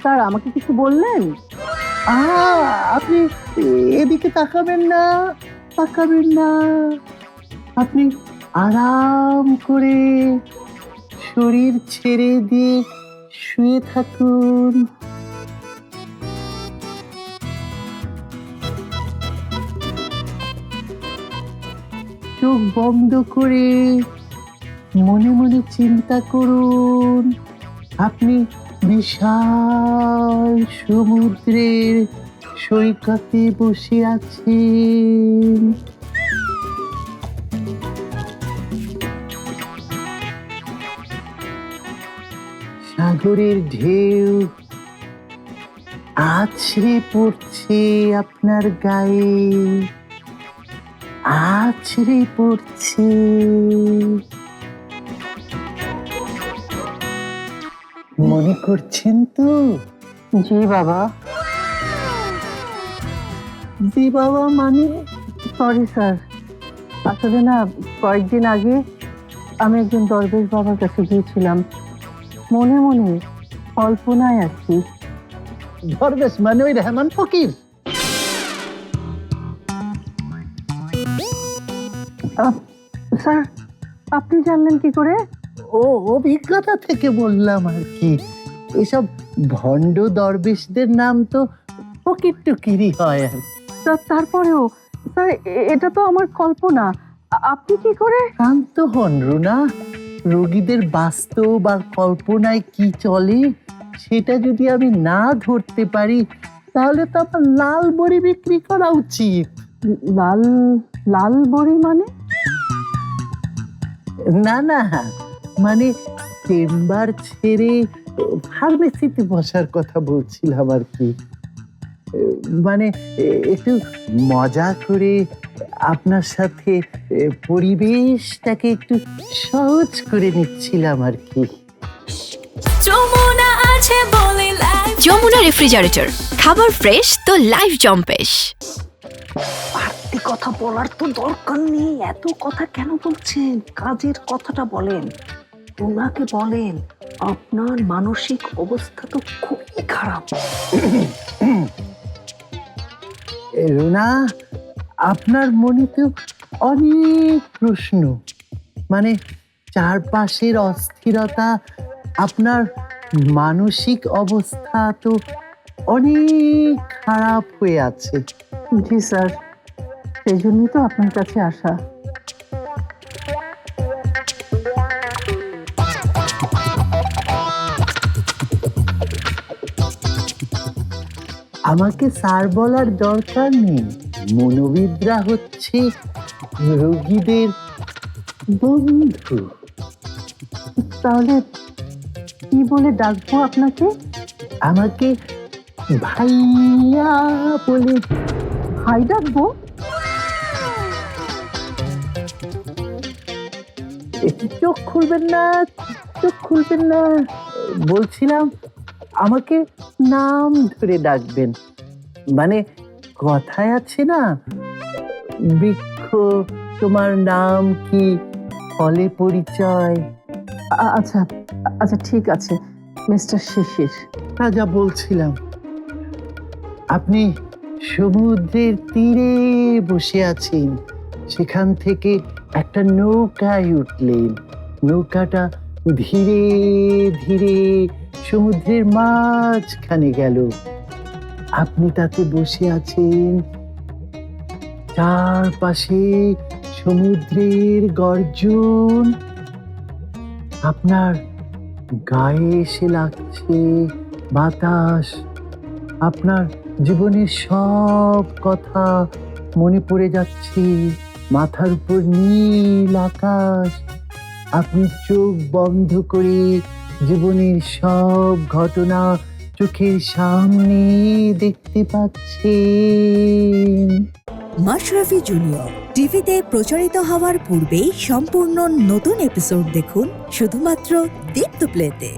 Sir, আমাকে কিছু বললেন? আপনি এদিকে তাকাবেন না তাকাবেন না। আপনি আরাম করে শরীর ছেড়ে দিয়ে শুয়ে থাকুন। চোখ বন্ধ করে মনে মনে চিন্তা করুন। আপনি বিশাল সমুদ্রের সৈকতে বসে আছেন। সাগরের ঢেউ আছড়ে পড়ছে আপনার গায়ে। আছড়ে পড়ছে মনে করছেন তো? জি বাবা। জি বাবা মানে? সরি স্যার আসলে না কয়েকদিন আগে আমি একজন দরবেশ বাবার কাছে গিয়েছিলাম। মনে মনে কল্পনায় আর কি দরবেশ মানে ওই রহমান ফকির? স্যার আপনি জানলেন কি করে? ও অভিজ্ঞতা থেকে বললাম আর কি। এসব ভণ্ড দরবেশদের নাম তো ফকির টুকিরই হয় আর কি। তা- তারপরেও স্যার এ- এটা তো আমার কল্পনা। আ- আপনি কি করে? শান্ত হন রুনা। রোগীদের বাস্তব আর কল্পনায় কি চলে সেটা যদি আমি না ধরতে পারি তাহলে তো আমার লাল বড়ি বিক্রি করা উচিত। লাল লাল বড়ি মানে? না না মানে চেম্বার ছেড়ে ফার্মেসিতে বসার কথা বলছিলাম আর কি। মানে একটু মজা করে আপনার সাথে পরিবেশটাকে একটু সহজ করে নিচ্ছিলাম আর কি। যমুনা আছে বলে লাইফ যমুনা রেফ্রিজারেটর খাবার ফ্রেশ তো লাইফ জম্পেশ। বাড়তি কথা বলার তো দরকার নেই এত কথা কেন বলছেন? কাজের কথাটা বলেন। ওনাকে বলেন আপনার মানসিক অবস্থা তো খুবই খারাপ। রুনা আপনার মনে তো অনেক প্রশ্ন। মানে চারপাশের অস্থিরতা আপনার মানসিক অবস্থা তো অনেক খারাপ হয়ে আছে। জি স্যার সেই জন্যই তো আপনার কাছে আসা। আমাকে স্যার বলার দরকার নেই। মনোবিদরা হচ্ছে রোগীদের বন্ধু। তাহলে কি বলে ডাকবো আপনাকে? আমাকে ভাইয়া বলে ভাই ডাকবো? চোখ খুলবেন না, চোখ খুলবেন না। বলছিলাম আমাকে নাম ধরে ডাকবেন। মানে কথায় আছে না বৃক্ষ তোমার নাম কি ফলে পরিচয়? আচ্ছা আচ্ছা ঠিক আছে মিস্টার শিশির। তা যা বলছিলাম। আপনি সমুদ্রের তীরে বসে আছেন সেখান থেকে একটা নৌকায় উঠলেন। নৌকাটা ধীরে ধীরে সমুদ্রের মাঝখানে গেল। আপনি তাতে বসে আছেন। চারপাশে সমুদ্রের গর্জন। আপনার গায়ে এসে লাগছে বাতাস। আপনার জীবনের সব কথা মনে পড়ে যাচ্ছে। মাথার উপর নীল আকাশ। আপনি চোখ বন্ধ করে জীবনের সব ঘটনা চোখের সামনে দেখতে পাচ্ছেন। মাশরাফি জুনিয়র, টিভিতে প্রচারিত হওয়ার পূর্বেই সম্পূর্ণ নতুন এপিসোড দেখুন শুধুমাত্র দীপ্ত প্লেতে।